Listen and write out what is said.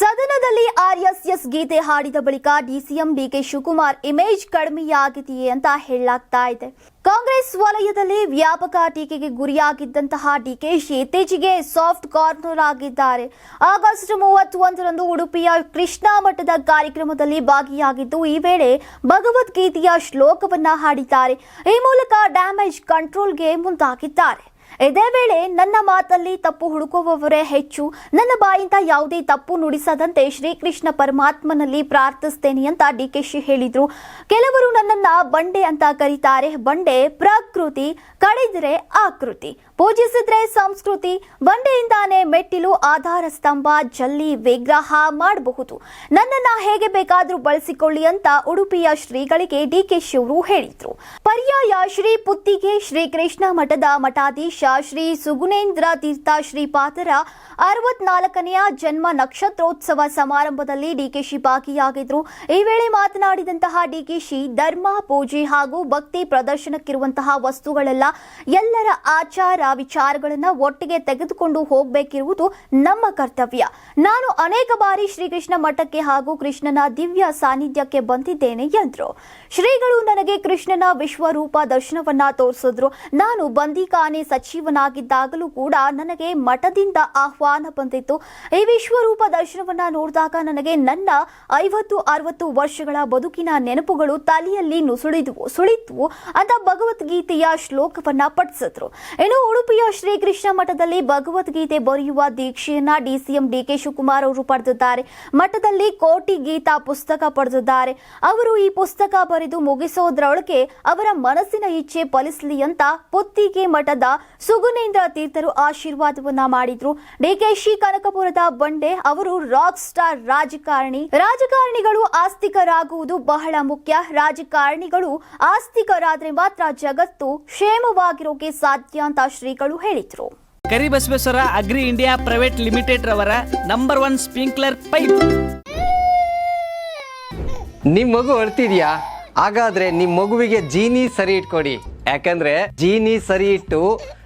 ಸದನದಲ್ಲಿ ಆರ್ಎಸ್ಎಸ್ ಗೀತೆ ಹಾಡಿದ ಬಳಿಕ ಡಿಸಿಎಂ ಡಿಕೆ ಶಿವಕುಮಾರ್ ಇಮೇಜ್ ಕಡಿಮೆಯಾಗಿದೆಯೇ ಅಂತ ಹೇಳಲಾಗ್ತಾ ಇದೆ. ಕಾಂಗ್ರೆಸ್ ವಲಯದಲ್ಲಿ ವ್ಯಾಪಕ ಟೀಕೆಗೆ ಗುರಿಯಾಗಿದ್ದಂತಹ ಡಿಕೆಶಿ ಇತ್ತೀಚೆಗೆ ಸಾಫ್ಟ್ ಕಾರ್ನರ್ ಆಗಿದ್ದಾರೆ. ಆಗಸ್ಟ್ ಮೂವತ್ತೊಂದರಂದು ಉಡುಪಿಯ ಕೃಷ್ಣಾ ಮಠದ ಕಾರ್ಯಕ್ರಮದಲ್ಲಿ ಭಾಗಿಯಾಗಿದ್ದು, ಈ ವೇಳೆ ಭಗವದ್ಗೀತೆಯ ಶ್ಲೋಕವನ್ನ ಹಾಡಿದ್ದಾರೆ. ಈ ಮೂಲಕ ಡ್ಯಾಮೇಜ್ ಕಂಟ್ರೋಲ್ಗೆ ಮುಂದಾಗಿದ್ದಾರೆ. ಇದೇ ವೇಳೆ ನನ್ನ ಮಾತಲ್ಲಿ ತಪ್ಪು ಹುಡುಕುವವರೇ ಹೆಚ್ಚು. ನನ್ನ ಬಾಯಿಂದ ಯಾವುದೇ ತಪ್ಪು ನುಡಿಸದಂತೆ ಶ್ರೀಕೃಷ್ಣ ಪರಮಾತ್ಮನಲ್ಲಿ ಪ್ರಾರ್ಥಿಸ್ತೇನೆ ಅಂತ ಡಿಕೆಶಿ ಹೇಳಿದ್ರು. ಕೆಲವರು ನನ್ನನ್ನ ಬಂಡೆ ಅಂತ ಕರೀತಾರೆ. ಬಂಡೆ ಪ್ರಕೃತಿ ಕಡಿದ್ರೆ ಆಕೃತಿ. ಪೂಜಿಸಿದ್ರೆ ಸಂಸ್ಕೃತಿ, ಬಂಡೆಯಿಂದಾನೆ ಮೆಟ್ಟಿಲು, ಆಧಾರ ಸ್ತಂಭ, ಜಲ್ಲಿ ವಿಗ್ರಹ ಮಾಡಬಹುದು. ನನ್ನನ್ನ ಹೇಗೆ ಬೇಕಾದರೂ ಬಳಸಿಕೊಳ್ಳಿ ಅಂತ ಉಡುಪಿಯ ಶ್ರೀಗಳಿಗೆ ಡಿಕೆಶಿ ಅವರು ಹೇಳಿದ್ರು. ಪರ್ಯಾಯ ಶ್ರೀ ಪುತ್ತಿಗೆ ಶ್ರೀಕೃಷ್ಣ ಮಠದ ಮಠಾಧೀಶ ಶ್ರೀ ಸುಗುಣೇಂದ್ರ ತೀರ್ಥ ಶ್ರೀಪಾದರ ಅರವತ್ನಾಲ್ಕನೆಯ ಜನ್ಮ ನಕ್ಷತ್ರೋತ್ಸವ ಸಮಾರಂಭದಲ್ಲಿ ಡಿಕೆಶಿ ಭಾಗಿಯಾಗಿದ್ರು. ಈ ವೇಳೆ ಮಾತನಾಡಿದಂತಹ ಡಿಕೆಶಿ ಧರ್ಮ, ಪೂಜೆ ಹಾಗೂ ಭಕ್ತಿ ಪ್ರದರ್ಶನಕ್ಕಿರುವಂತಹ ವಸ್ತುಗಳೆಲ್ಲ ಎಲ್ಲರ ಆಚಾರ ವಿಚಾರಗಳನ್ನ ಒಟ್ಟಿಗೆ ತೆಗೆದುಕೊಂಡು ಹೋಗಬೇಕಿರುವುದು ನಮ್ಮ ಕರ್ತವ್ಯ. ನಾನು ಅನೇಕ ಬಾರಿ ಶ್ರೀಕೃಷ್ಣ ಮಠಕ್ಕೆ ಹಾಗೂ ಕೃಷ್ಣನ ದಿವ್ಯ ಸಾನ್ನಿಧ್ಯಕ್ಕೆ ಬಂದಿದ್ದೇನೆ ಎಂದರು. ಶ್ರೀಗಳು ನನಗೆ ಕೃಷ್ಣನ ವಿಶ್ವರೂಪ ದರ್ಶನವನ್ನ ತೋರಿಸಿದ್ರು. ನಾನು ಬಂದಿಖಾನೆ ಸಚಿವನಾಗಿದ್ದಾಗಲೂ ಕೂಡ ನನಗೆ ಮಠದಿಂದ ಆಹ್ವಾನ ಬಂದಿತ್ತು. ಈ ವಿಶ್ವರೂಪ ದರ್ಶನವನ್ನ ನೋಡಿದಾಗ ನನಗೆ ನನ್ನ ಐವತ್ತು, ಅರವತ್ತು ವರ್ಷಗಳ ಬದುಕಿನ ನೆನಪುಗಳು ತಲೆಯಲ್ಲಿ ನುಸುಳಿದ್ವು, ಸುಳಿದ್ವು ಅಂತ ಭಗವದ್ಗೀತೆಯ ಶ್ಲೋಕವನ್ನ ಪಠಿಸಿದ್ರು. ಇನ್ನು ಉಡುಪಿಯ ಶ್ರೀಕೃಷ್ಣ ಮಠದಲ್ಲಿ ಭಗವದ್ಗೀತೆ ಬರೆಯುವ ದೀಕ್ಷೆಯನ್ನ ಡಿಸಿಎಂ ಡಿಕೆ ಶಿವಕುಮಾರ್ ಅವರು ಪಡೆದಿದ್ದಾರೆ. ಮಠದಲ್ಲಿ ಕೋಟಿ ಗೀತಾ ಪುಸ್ತಕ ಪಡೆದಿದ್ದಾರೆ. ಅವರು ಈ ಪುಸ್ತಕ ಬರೆದು ಮುಗಿಸೋದ್ರೊಳಗೆ ಅವರ ಮನಸ್ಸಿನ ಇಚ್ಛೆ ಫಲಿಸಲಿ ಅಂತ ಪುತ್ತಿಗೆ ಮಠದ ಸುಗುನೇಂದ್ರ ತೀರ್ಥರು ಆಶೀರ್ವಾದವನ್ನ ಮಾಡಿದ್ರು. ಡಿಕೆಶಿ ಕನಕಪುರದ ಬಂಡೆ ಅವರು ರಾಕ್ ಸ್ಟಾರ್ ರಾಜಕಾರಣಿ. ರಾಜಕಾರಣಿಗಳು ಆಸ್ತಿಕರಾಗುವುದು ಬಹಳ ಮುಖ್ಯ. ರಾಜಕಾರಣಿಗಳು ಆಸ್ತಿಕರಾದ್ರೆ ಮಾತ್ರ ಜಗತ್ತು ಕ್ಷೇಮವಾಗಿರೋಕೆ ಸಾಧ್ಯ ಅಂತ ಶ್ರೀಗಳು ಹೇಳಿದ್ರು. Karibasaveshwara agri India private limited ರವರ ನಂಬರ್ ಒನ್ ಸ್ಪ್ರಿಂಕ್ಲರ್ ಪೈಪ್. ನಿಮ್ ಮಗು ಅಳ್ತಿದ್ಯಾ? ಹಾಗಾದ್ರೆ ನಿಮ್ ಮಗುವಿಗೆ ಜೀನಿ ಸರಿ ಇಟ್ಕೊಡಿ. ಯಾಕಂದ್ರೆ ಜೀನಿ ಸರಿ ಇಟ್ಟು